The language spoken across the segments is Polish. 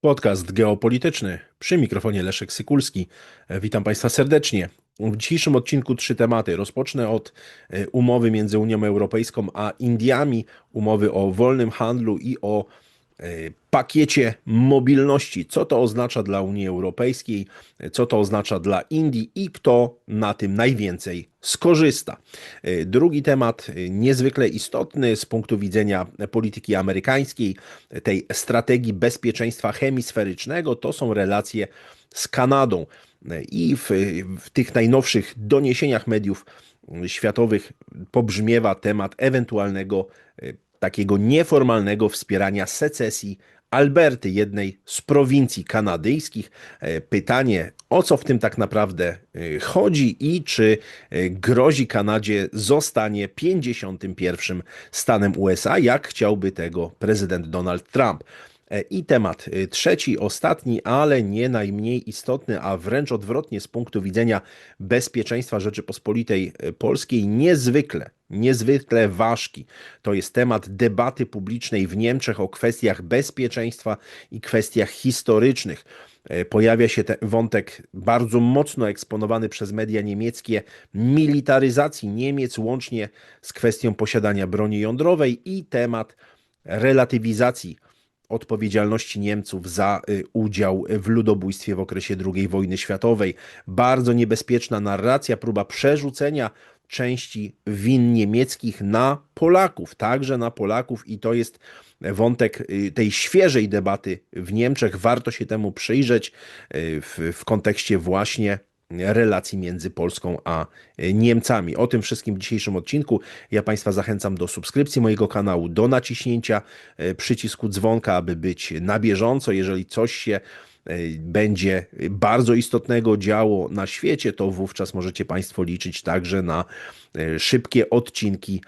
Podcast geopolityczny przy mikrofonie Leszek Sykulski. Witam Państwa serdecznie. W dzisiejszym odcinku trzy tematy. Rozpocznę od e, umowy między Unią Europejską a Indiami, umowy o wolnym handlu i o pakiecie mobilności. Co to oznacza dla Unii Europejskiej, co to oznacza dla Indii i kto na tym najwięcej skorzysta. E, drugi temat, niezwykle istotny z punktu widzenia polityki amerykańskiej, tej strategii bezpieczeństwa hemisferycznego, to są relacje z Kanadą. I w, w tych najnowszych doniesieniach mediów światowych pobrzmiewa temat ewentualnego e, takiego nieformalnego wspierania secesji Alberty, jednej z prowincji kanadyjskich. E, pytanie, o co w tym tak naprawdę e, chodzi i czy grozi Kanadzie zostanie 51. stanem USA, jak chciałby tego prezydent Donald Trump. E, I temat e, trzeci, ostatni, ale nie najmniej istotny, a wręcz odwrotnie z punktu widzenia bezpieczeństwa Rzeczypospolitej e, Polskiej, niezwykle, niezwykle ważki. To jest temat debaty publicznej w Niemczech o kwestiach bezpieczeństwa i kwestiach historycznych pojawia się ten wątek bardzo mocno eksponowany przez media niemieckie militaryzacji Niemiec, łącznie z kwestią posiadania broni jądrowej i temat relatywizacji odpowiedzialności Niemców za y, udział w ludobójstwie w okresie II wojny światowej. Bardzo niebezpieczna narracja, próba przerzucenia części win niemieckich na Polaków, także na Polaków, i to jest wątek y, tej świeżej debaty w Niemczech. Warto się temu przyjrzeć y, w, w kontekście właśnie relacji między Polską a Niemcami. O tym wszystkim w dzisiejszym odcinku. Ja Państwa zachęcam do subskrypcji mojego kanału, do naciśnięcia e, przycisku dzwonka, aby być na bieżąco. Jeżeli coś się e, będzie bardzo istotnego działo na świecie, to wówczas możecie Państwo liczyć także na e, szybkie odcinki,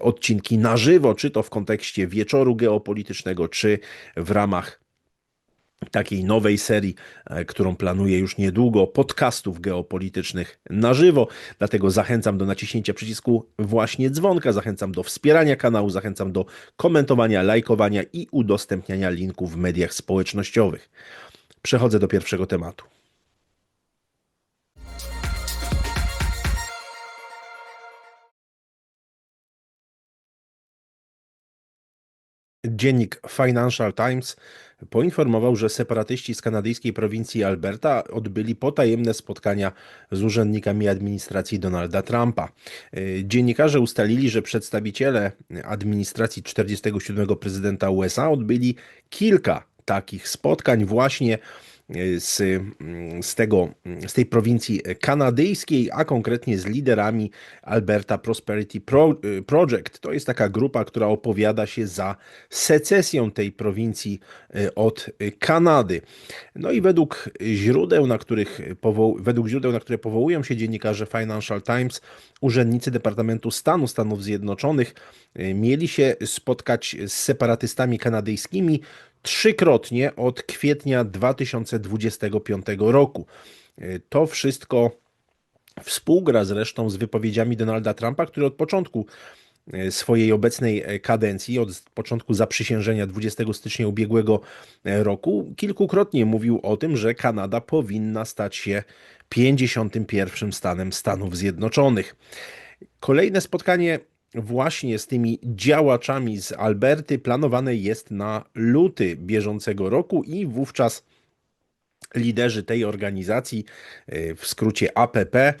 odcinki na żywo, czy to w kontekście wieczoru geopolitycznego, czy w ramach takiej nowej serii, e, którą planuję już niedługo, podcastów geopolitycznych na żywo. Dlatego zachęcam do naciśnięcia przycisku właśnie dzwonka, zachęcam do wspierania kanału, zachęcam do komentowania, lajkowania i udostępniania linków w mediach społecznościowych. Przechodzę do pierwszego tematu. Dziennik Financial Times poinformował, że separatyści z kanadyjskiej prowincji Alberta odbyli potajemne spotkania z urzędnikami administracji Donalda Trumpa. Dziennikarze ustalili, że przedstawiciele administracji 47 prezydenta USA odbyli kilka takich spotkań właśnie z, z, tego, z tej prowincji kanadyjskiej, a konkretnie z liderami Alberta Prosperity Pro, Project. To jest taka grupa, która opowiada się za secesją tej prowincji e, od Kanady. No i według źródeł, na których powoł, według źródeł, na które powołują się dziennikarze Financial Times, urzędnicy Departamentu Stanu Stanów Zjednoczonych e, mieli się spotkać z separatystami kanadyjskimi trzykrotnie od kwietnia 2025 roku. To wszystko współgra zresztą z wypowiedziami Donalda Trumpa, który od początku e, swojej obecnej e, kadencji, od początku zaprzysiężenia 20 stycznia ubiegłego e, roku, kilkukrotnie mówił o tym, że Kanada powinna stać się 51 stanem Stanów Zjednoczonych. Kolejne spotkanie właśnie z tymi działaczami z Alberty planowane jest na luty bieżącego roku i wówczas liderzy tej organizacji, e, w skrócie APP,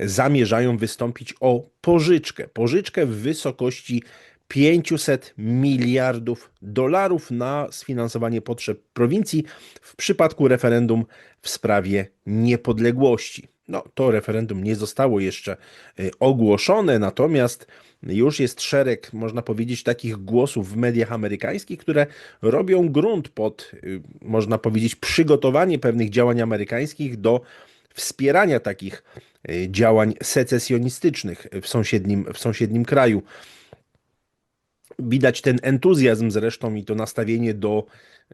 zamierzają wystąpić o pożyczkę. Pożyczkę w wysokości 500 miliardów dolarów na sfinansowanie potrzeb prowincji w przypadku referendum w sprawie niepodległości. No, to referendum nie zostało jeszcze e, ogłoszone, natomiast już jest szereg, można powiedzieć, takich głosów w mediach amerykańskich, które robią grunt pod, y, można powiedzieć, przygotowanie pewnych działań amerykańskich do wspierania takich y, działań secesjonistycznych w sąsiednim, w sąsiednim kraju. Widać ten entuzjazm zresztą i to nastawienie do,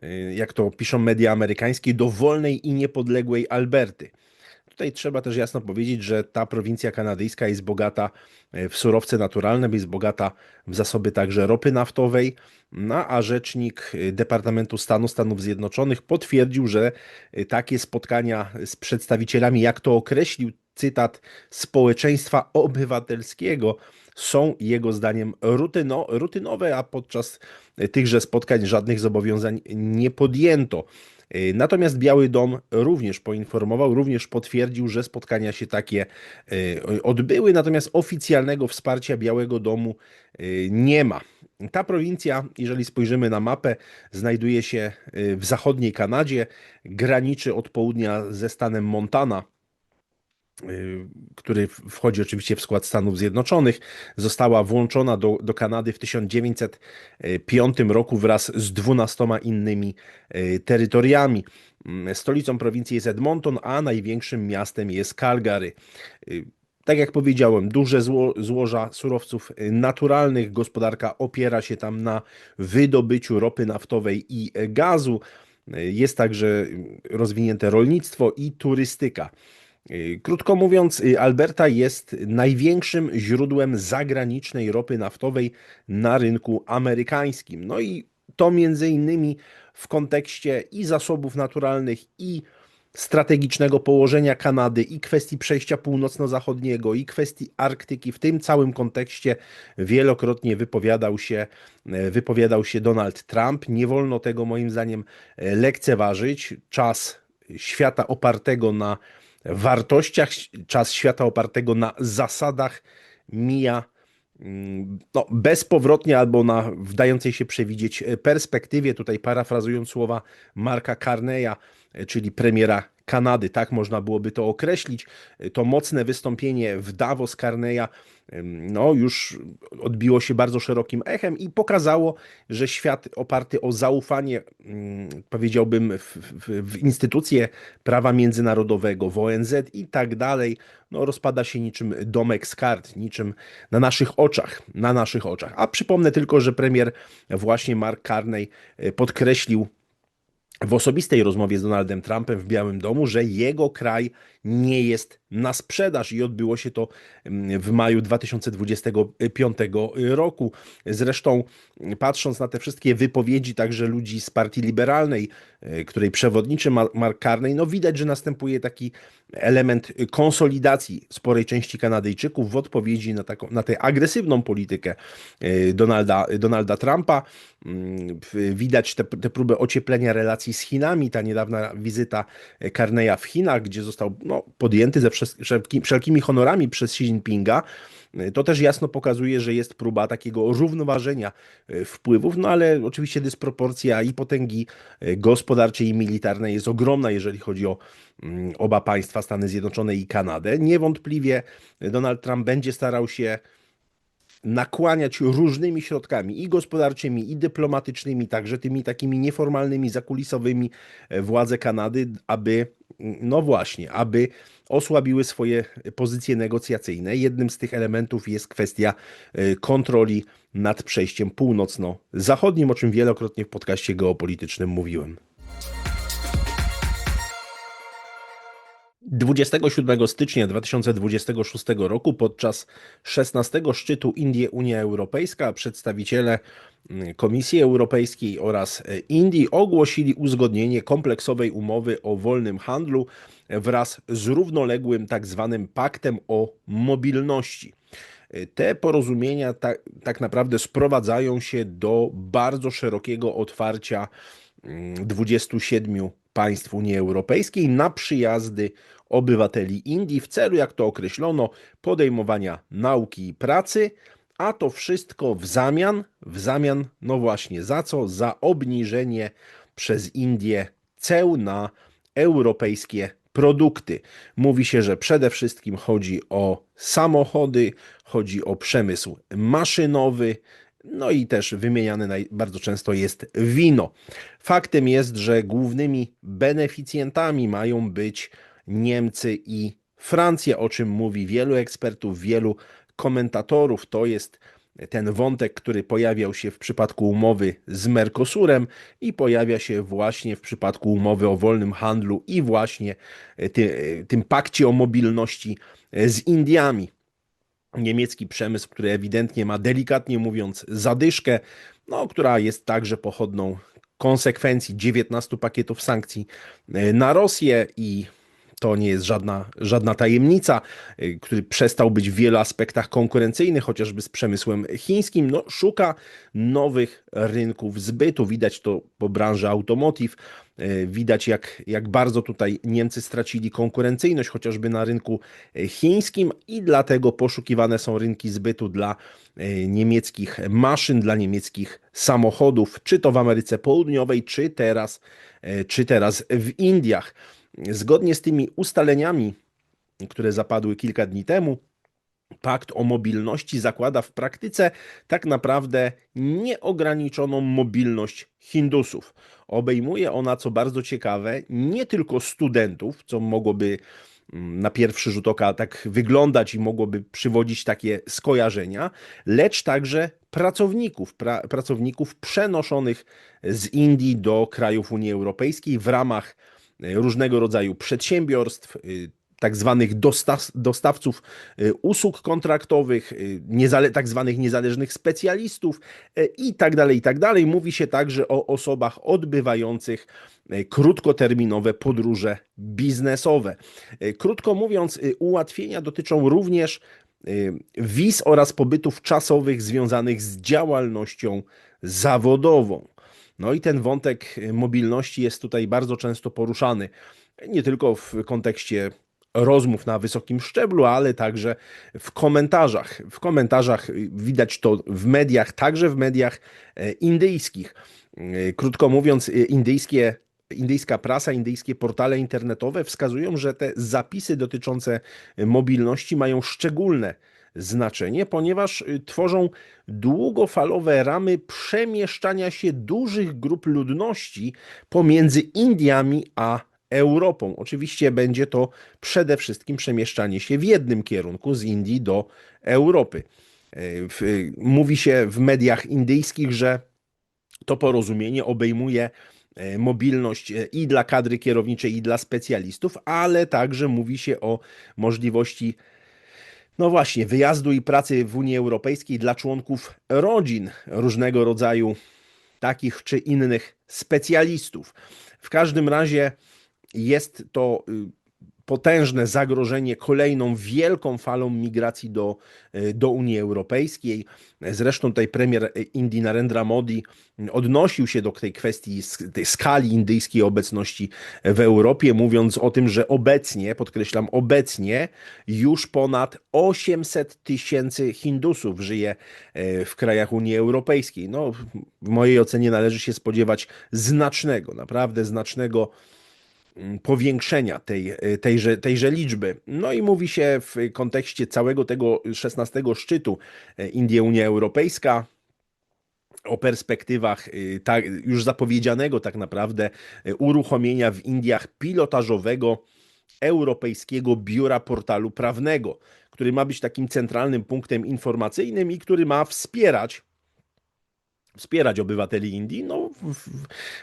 y, jak to piszą media amerykańskie, do wolnej i niepodległej Alberty. Tutaj trzeba też jasno powiedzieć, że ta prowincja kanadyjska jest bogata e, w surowce naturalne, jest bogata w zasoby także ropy naftowej, no, a rzecznik e, Departamentu Stanu Stanów Zjednoczonych potwierdził, że e, takie spotkania z przedstawicielami, jak to określił, cytat, społeczeństwa obywatelskiego są jego zdaniem rutyno, rutynowe, a podczas tychże spotkań żadnych zobowiązań nie podjęto. Natomiast Biały Dom również poinformował, również potwierdził, że spotkania się takie e, odbyły, natomiast oficjalnego wsparcia Białego Domu e, nie ma. Ta prowincja, jeżeli spojrzymy na mapę, znajduje się w zachodniej Kanadzie, graniczy od południa ze stanem Montana Y, który wchodzi oczywiście w skład Stanów Zjednoczonych, została włączona do, do Kanady w 1905 roku wraz z dwunastoma innymi y, terytoriami. Mm, stolicą prowincji jest Edmonton, a największym miastem jest Calgary. Y, tak jak powiedziałem, duże zło, złoża surowców naturalnych, gospodarka opiera się tam na wydobyciu ropy naftowej i gazu. Jest także rozwinięte rolnictwo i turystyka. Y, krótko mówiąc, y, Alberta jest największym źródłem zagranicznej ropy naftowej na rynku amerykańskim. No i to między innymi w kontekście i zasobów naturalnych, i strategicznego położenia Kanady, i kwestii przejścia północno-zachodniego, i kwestii Arktyki. W tym całym kontekście wielokrotnie wypowiadał się, e, wypowiadał się Donald Trump. Nie wolno tego moim zdaniem lekceważyć. Czas świata opartego na wartościach, czas świata opartego na zasadach mija mm, no, bezpowrotnie albo na wdającej się przewidzieć perspektywie, tutaj parafrazując słowa Marka Carneya, czyli premiera Kanady, tak można byłoby to określić. To mocne wystąpienie w Davos Carneya no, już odbiło się bardzo szerokim echem i pokazało, że świat oparty o zaufanie, powiedziałbym, w, w, w instytucje prawa międzynarodowego, w ONZ i tak dalej, no, rozpada się niczym domek z kart, niczym na naszych oczach, na naszych oczach. A przypomnę tylko, że premier właśnie Mark Carney e, podkreślił w osobistej rozmowie z Donaldem Trumpem w Białym Domu, że jego kraj nie jest na sprzedaż i odbyło się to mm, w maju 2025 roku. Zresztą, patrząc na te wszystkie wypowiedzi także ludzi z Partii Liberalnej, e, której przewodniczy Mark Carney, no widać, że następuje taki element konsolidacji sporej części Kanadyjczyków w odpowiedzi na, taką, na tę agresywną politykę e, Donalda, Donalda Trumpa. Mm, widać te, te próby ocieplenia relacji z Chinami, ta niedawna wizyta Carneya w Chinach, gdzie został no, podjęty ze wszelkimi honorami przez Xi Jinpinga, to też jasno pokazuje, że jest próba takiego równoważenia e, wpływów, no ale oczywiście dysproporcja i potęgi e, gospodarczej i militarnej jest ogromna, jeżeli chodzi o mm, oba państwa, Stany Zjednoczone i Kanadę. Niewątpliwie Donald Trump będzie starał się nakłaniać różnymi środkami i gospodarczymi, i dyplomatycznymi, także tymi takimi nieformalnymi, zakulisowymi e, władze Kanady, aby, no właśnie, aby osłabiły swoje pozycje negocjacyjne. Jednym z tych elementów jest kwestia e, kontroli nad przejściem północno-zachodnim, o czym wielokrotnie w podcaście geopolitycznym mówiłem. 27 stycznia 2026 roku podczas 16 szczytu Indie-Unia Europejska przedstawiciele mm, Komisji Europejskiej oraz e, Indii ogłosili uzgodnienie kompleksowej umowy o wolnym handlu wraz z równoległym tak zwanym paktem o mobilności. E, te porozumienia tak, tak naprawdę sprowadzają się do bardzo szerokiego otwarcia 27 mm, państw Unii Europejskiej na przyjazdy obywateli Indii w celu, jak to określono, podejmowania nauki i pracy, a to wszystko w zamian, w zamian, no właśnie, za co? Za obniżenie przez Indię ceł na europejskie produkty. Mówi się, że przede wszystkim chodzi o samochody, chodzi o przemysł maszynowy, no i też wymieniane bardzo często jest wino. Faktem jest, że głównymi beneficjentami mają być Niemcy i Francja, o czym mówi wielu ekspertów, wielu komentatorów. To jest ten wątek, który pojawiał się w przypadku umowy z Mercosurem i pojawia się właśnie w przypadku umowy o wolnym handlu i właśnie ty, tym pakcie o mobilności z Indiami. Niemiecki przemysł, który ewidentnie ma delikatnie mówiąc zadyszkę, no, która jest także pochodną konsekwencji 19 pakietów sankcji na Rosję i to nie jest żadna, żadna tajemnica, y, który przestał być w wielu aspektach konkurencyjny, chociażby z przemysłem chińskim, no, szuka nowych rynków zbytu. Widać to po branży automotive. Y, widać, jak, jak bardzo tutaj Niemcy stracili konkurencyjność, chociażby na rynku y, chińskim, i dlatego poszukiwane są rynki zbytu dla niemieckich maszyn, dla niemieckich samochodów, czy to w Ameryce Południowej, czy teraz, czy teraz w Indiach. Zgodnie z tymi ustaleniami, które zapadły kilka dni temu, Pakt o mobilności zakłada w praktyce tak naprawdę nieograniczoną mobilność Hindusów. Obejmuje ona, co bardzo ciekawe, nie tylko studentów, co mogłoby mm, na pierwszy rzut oka tak wyglądać i mogłoby przywodzić takie skojarzenia, lecz także pracowników, pra, pracowników przenoszonych z Indii do krajów Unii Europejskiej w ramach różnego rodzaju przedsiębiorstw, y, tak zwanych dostaw, dostawców y, usług kontraktowych, niezale, tak zwanych niezależnych specjalistów i tak dalej, i tak dalej. Mówi się także o osobach odbywających krótkoterminowe podróże biznesowe. Krótko mówiąc, ułatwienia dotyczą również wiz oraz pobytów czasowych związanych z działalnością zawodową. No i ten wątek mobilności jest tutaj bardzo często poruszany, nie tylko w kontekście rozmów na wysokim szczeblu, ale także w komentarzach. W komentarzach widać to w mediach, także w mediach e, indyjskich. E, krótko mówiąc, e, indyjskie indyjska prasa, indyjskie portale internetowe wskazują, że te zapisy dotyczące mobilności mają szczególne znaczenie, ponieważ y, tworzą długofalowe ramy przemieszczania się dużych grup ludności pomiędzy Indiami a Europą. Oczywiście będzie to przede wszystkim przemieszczanie się w jednym kierunku z Indii do Europy. Y, mówi się w mediach indyjskich, że to porozumienie obejmuje e, mobilność e, i dla kadry kierowniczej, i dla specjalistów, ale także mówi się o możliwości no właśnie, wyjazdu i pracy w Unii Europejskiej dla członków rodzin różnego rodzaju takich czy innych specjalistów. W każdym razie jest to y, potężne zagrożenie kolejną wielką falą migracji do, e, do Unii Europejskiej. Zresztą tutaj premier Indii Narendra Modi odnosił się do tej kwestii, tej skali indyjskiej obecności w Europie, mówiąc o tym, że obecnie, podkreślam, obecnie już ponad 800 tysięcy Hindusów żyje e, w krajach Unii Europejskiej. No, w mojej ocenie należy się spodziewać znacznego, naprawdę znacznego powiększenia tej, e, tejże, tejże liczby. No i mówi się w kontekście całego tego 16 szczytu e, Indie-Unia Europejska, o perspektywach e, tak, już zapowiedzianego tak naprawdę uruchomienia w Indiach pilotażowego Europejskiego Biura Portalu Prawnego, który ma być takim centralnym punktem informacyjnym i który ma wspierać wspierać obywateli Indii no, w,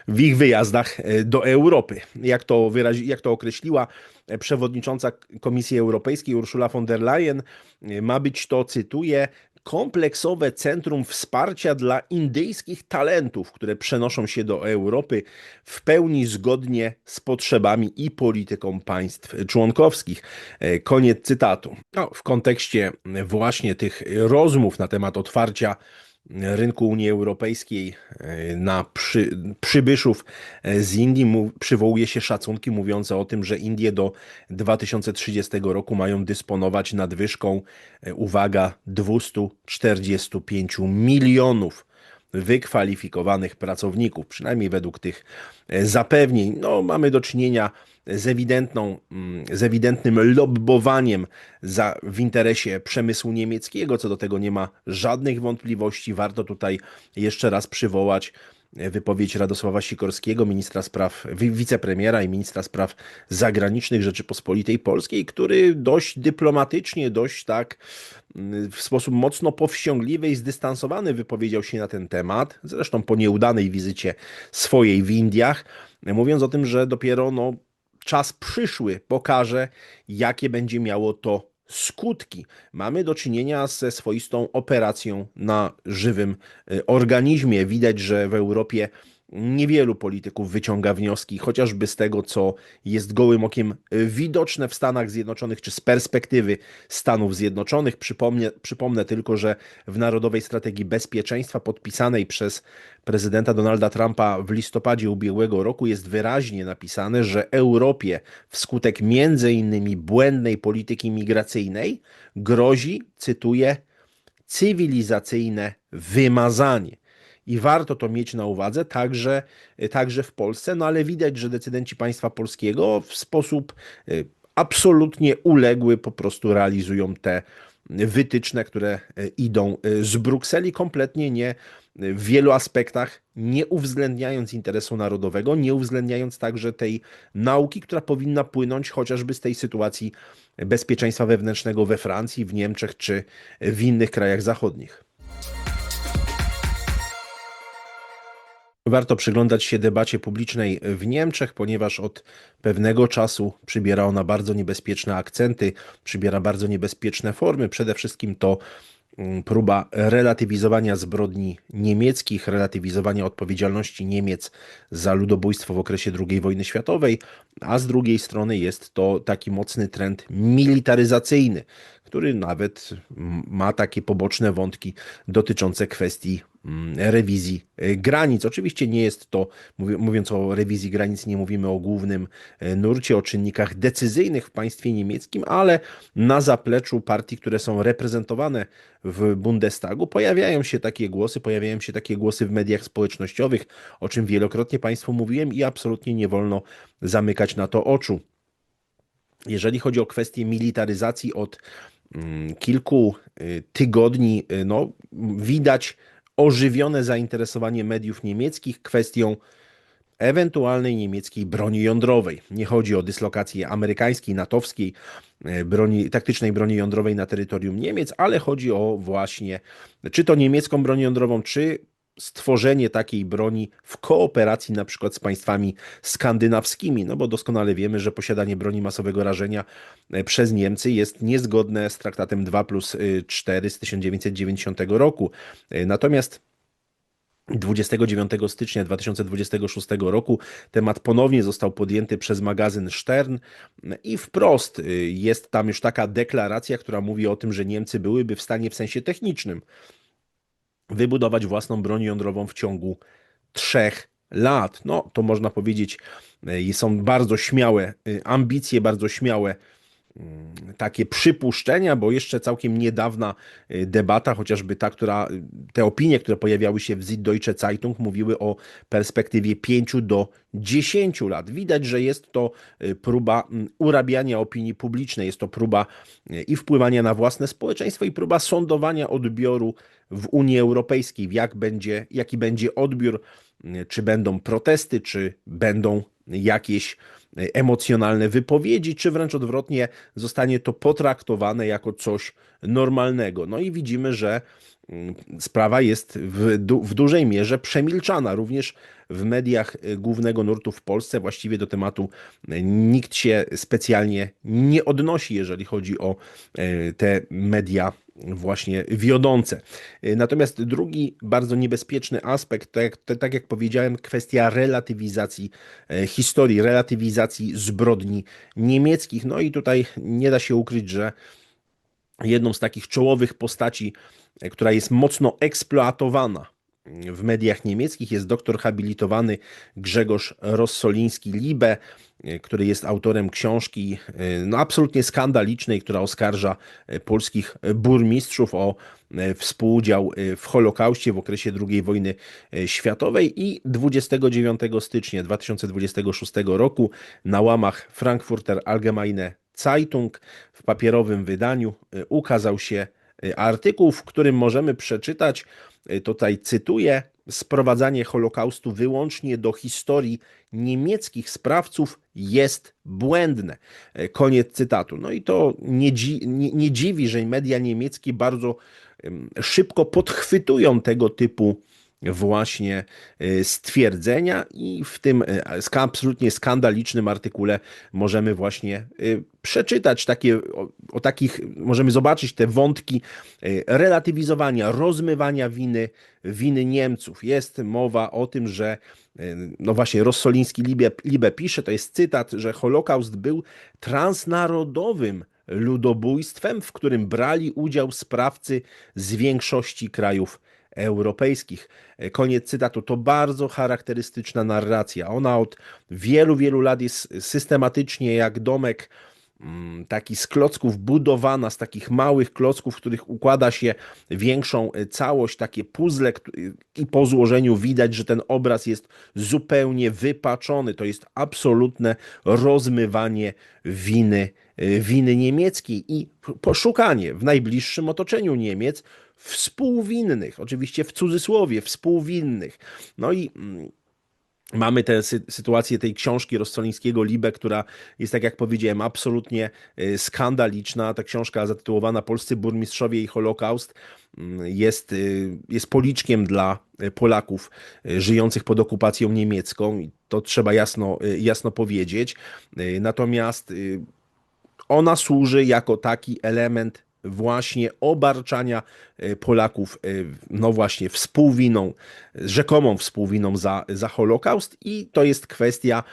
w, ich wyjazdach e, do Europy. Jak to, wyrazi, jak to określiła e, przewodnicząca Komisji Europejskiej Ursula von der Leyen, e, ma być to, cytuję, kompleksowe centrum wsparcia dla indyjskich talentów, które przenoszą się do Europy w pełni zgodnie z potrzebami i polityką państw członkowskich. Koniec cytatu. No, w kontekście właśnie tych rozmów na temat otwarcia rynku Unii Europejskiej e, na przy, przybyszów e, z Indii przywołuje się szacunki mówiące o tym, że Indie do 2030 roku mają dysponować nadwyżką, e, uwaga, 245 milionów wykwalifikowanych pracowników, przynajmniej według tych zapewnień. No, mamy do czynienia z, ewidentną, mm, z ewidentnym lobbowaniem za, w interesie przemysłu niemieckiego. Co do tego nie ma żadnych wątpliwości. Warto tutaj jeszcze raz przywołać wypowiedź Radosława Sikorskiego, ministra spraw, wicepremiera i ministra spraw zagranicznych Rzeczypospolitej Polskiej, który dość dyplomatycznie, dość tak mm, w sposób mocno powściągliwy i zdystansowany wypowiedział się na ten temat, zresztą po nieudanej wizycie swojej w Indiach, mówiąc o tym, że dopiero no, czas przyszły pokaże, jakie będzie miało to skutki. Mamy do czynienia ze swoistą operacją na żywym y, organizmie. Widać, że w Europie Niewielu polityków wyciąga wnioski, chociażby z tego, co jest gołym okiem widoczne w Stanach Zjednoczonych, czy z perspektywy Stanów Zjednoczonych. Przypomnę, przypomnę tylko, że w Narodowej Strategii Bezpieczeństwa podpisanej przez prezydenta Donalda Trumpa w listopadzie ubiegłego roku jest wyraźnie napisane, że Europie wskutek między innymi błędnej polityki migracyjnej grozi, cytuję, cywilizacyjne wymazanie i warto to mieć na uwadze także, także w Polsce, no ale widać, że decydenci państwa polskiego w sposób y, absolutnie uległy po prostu realizują te wytyczne, które y, idą y, z Brukseli, kompletnie nie w wielu aspektach nie uwzględniając interesu narodowego, nie uwzględniając także tej nauki, która powinna płynąć chociażby z tej sytuacji bezpieczeństwa wewnętrznego we Francji, w Niemczech czy w innych krajach zachodnich. Warto przyglądać się debacie publicznej w Niemczech, ponieważ od pewnego czasu przybiera ona bardzo niebezpieczne akcenty, przybiera bardzo niebezpieczne formy. Przede wszystkim to mm, próba relatywizowania zbrodni niemieckich, relatywizowania odpowiedzialności Niemiec za ludobójstwo w okresie II wojny światowej, a z drugiej strony jest to taki mocny trend militaryzacyjny, który nawet ma takie poboczne wątki dotyczące kwestii mm, rewizji e, granic. Oczywiście nie jest to, mówiąc o rewizji granic, nie mówimy o głównym e, nurcie, o czynnikach decyzyjnych w państwie niemieckim, ale na zapleczu partii, które są reprezentowane w Bundestagu, pojawiają się takie głosy, pojawiają się takie głosy w mediach społecznościowych, o czym wielokrotnie Państwu mówiłem i absolutnie nie wolno zamykać na to oczu. Jeżeli chodzi o kwestię militaryzacji od Mm, kilku y, tygodni y, no, widać ożywione zainteresowanie mediów niemieckich kwestią ewentualnej niemieckiej broni jądrowej. Nie chodzi o dyslokację amerykańskiej, natowskiej y, broni, taktycznej broni jądrowej na terytorium Niemiec, ale chodzi o właśnie czy to niemiecką broń jądrową, czy stworzenie takiej broni w kooperacji na przykład z państwami skandynawskimi, no bo doskonale wiemy, że posiadanie broni masowego rażenia e, przez Niemcy jest niezgodne z traktatem 2 plus 4 z 1990 roku. E, natomiast 29 stycznia 2026 roku temat ponownie został podjęty przez magazyn Stern i wprost e, jest tam już taka deklaracja, która mówi o tym, że Niemcy byłyby w stanie w sensie technicznym wybudować własną broń jądrową w ciągu trzech lat. No, to można powiedzieć, e, są bardzo śmiałe e, ambicje, bardzo śmiałe mm, takie przypuszczenia, bo jeszcze całkiem niedawna e, debata, chociażby ta, która, te opinie, które pojawiały się w Süddeutsche Zeitung, mówiły o perspektywie 5 do 10 lat. Widać, że jest to próba urabiania opinii publicznej, jest to próba i wpływania na własne społeczeństwo, i próba sądowania odbioru w Unii Europejskiej, jak będzie, jaki będzie odbiór, czy będą protesty, czy będą jakieś emocjonalne wypowiedzi, czy wręcz odwrotnie zostanie to potraktowane jako coś normalnego. No i widzimy, że sprawa jest w, du w dużej mierze przemilczana. Również w mediach głównego nurtu w Polsce właściwie do tematu nikt się specjalnie nie odnosi, jeżeli chodzi o e, te media właśnie wiodące. Natomiast drugi bardzo niebezpieczny aspekt, tak, tak jak powiedziałem, kwestia relatywizacji e, historii, relatywizacji zbrodni niemieckich. No i tutaj nie da się ukryć, że jedną z takich czołowych postaci, e, która jest mocno eksploatowana w mediach niemieckich jest doktor habilitowany Grzegorz Rossoliński-Libe, E, który jest autorem książki e, no, absolutnie skandalicznej, która oskarża e, polskich burmistrzów o współudział w Holokauście w okresie II wojny światowej i 29 stycznia 2026 roku na łamach Frankfurter Allgemeine Zeitung w papierowym wydaniu ukazał się artykuł, w którym możemy przeczytać, tutaj cytuję, sprowadzanie Holokaustu wyłącznie do historii niemieckich sprawców jest błędne. E, Koniec cytatu. No i to nie, dzi nie, nie dziwi, że media niemieckie bardzo szybko podchwytują tego typu właśnie e, stwierdzenia i w tym sk- absolutnie skandalicznym artykule możemy właśnie e, przeczytać takie, o, o takich, możemy zobaczyć te wątki relatywizowania, rozmywania winy, winy Niemców. Jest mowa o tym, że no właśnie Rossoliński Libe, Libe pisze, to jest cytat, że Holokaust był transnarodowym ludobójstwem, w którym brali udział sprawcy z większości krajów europejskich. E, Koniec cytatu. To bardzo charakterystyczna narracja. Ona od wielu, wielu lat jest systematycznie jak domek mm, taki z klocków budowana, z takich małych klocków, w których układa się większą e, całość, takie puzzle i po złożeniu widać, że ten obraz jest zupełnie wypaczony. To jest absolutne rozmywanie winy, e, winy niemieckiej i poszukanie w najbliższym otoczeniu Niemiec współwinnych, oczywiście w cudzysłowie, współwinnych. No i mm, Mamy tę sy- sytuację tej książki Rossolińskiego Libe, która jest, tak jak powiedziałem, absolutnie y, skandaliczna. Ta książka zatytułowana Polscy burmistrzowie i Holokaust mm, jest, y, jest policzkiem dla y, Polaków żyjących pod okupacją niemiecką. I to trzeba jasno, jasno powiedzieć. Natomiast ona służy jako taki element właśnie obarczania e, Polaków, e, no właśnie, współwiną, rzekomą współwiną za, za Holokaust, i to jest kwestia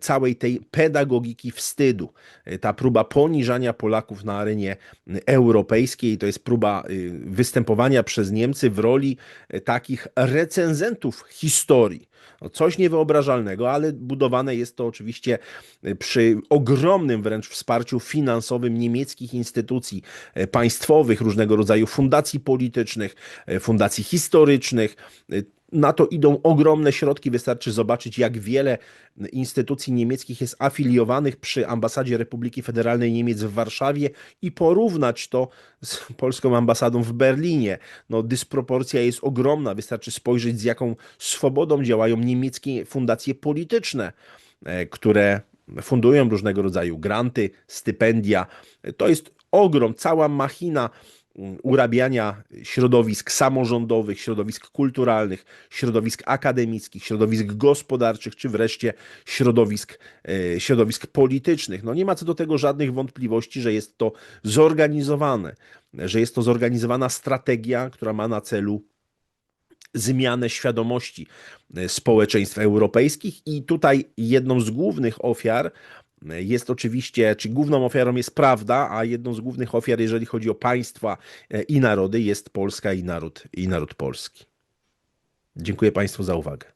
całej tej pedagogiki wstydu. E, Ta próba poniżania Polaków na arenie europejskiej, to jest próba występowania przez Niemcy w roli takich recenzentów historii. No, Coś niewyobrażalnego, ale budowane jest to oczywiście e, przy ogromnym wręcz wsparciu finansowym niemieckich instytucji e, państwowych, różnego rodzaju fundacji politycznych, e, fundacji historycznych. Na to idą ogromne środki. Wystarczy zobaczyć, jak wiele instytucji niemieckich jest afiliowanych przy ambasadzie Republiki Federalnej Niemiec w Warszawie i porównać to z polską ambasadą w Berlinie. No, dysproporcja jest ogromna. Wystarczy spojrzeć, z jaką swobodą działają niemieckie fundacje polityczne, e, które fundują różnego rodzaju granty, stypendia. To jest ogrom, cała machina urabiania środowisk samorządowych, środowisk kulturalnych, środowisk akademickich, środowisk gospodarczych, czy wreszcie środowisk, e, środowisk politycznych. No nie ma co do tego żadnych wątpliwości, że jest to zorganizowane, że jest to zorganizowana strategia, która ma na celu zmianę świadomości e, społeczeństw europejskich i tutaj jedną z głównych ofiar jest oczywiście, czy główną ofiarą jest prawda, a jedną z głównych ofiar, jeżeli chodzi o państwa e, i narody, jest Polska i naród, i naród polski. Dziękuję Państwu za uwagę.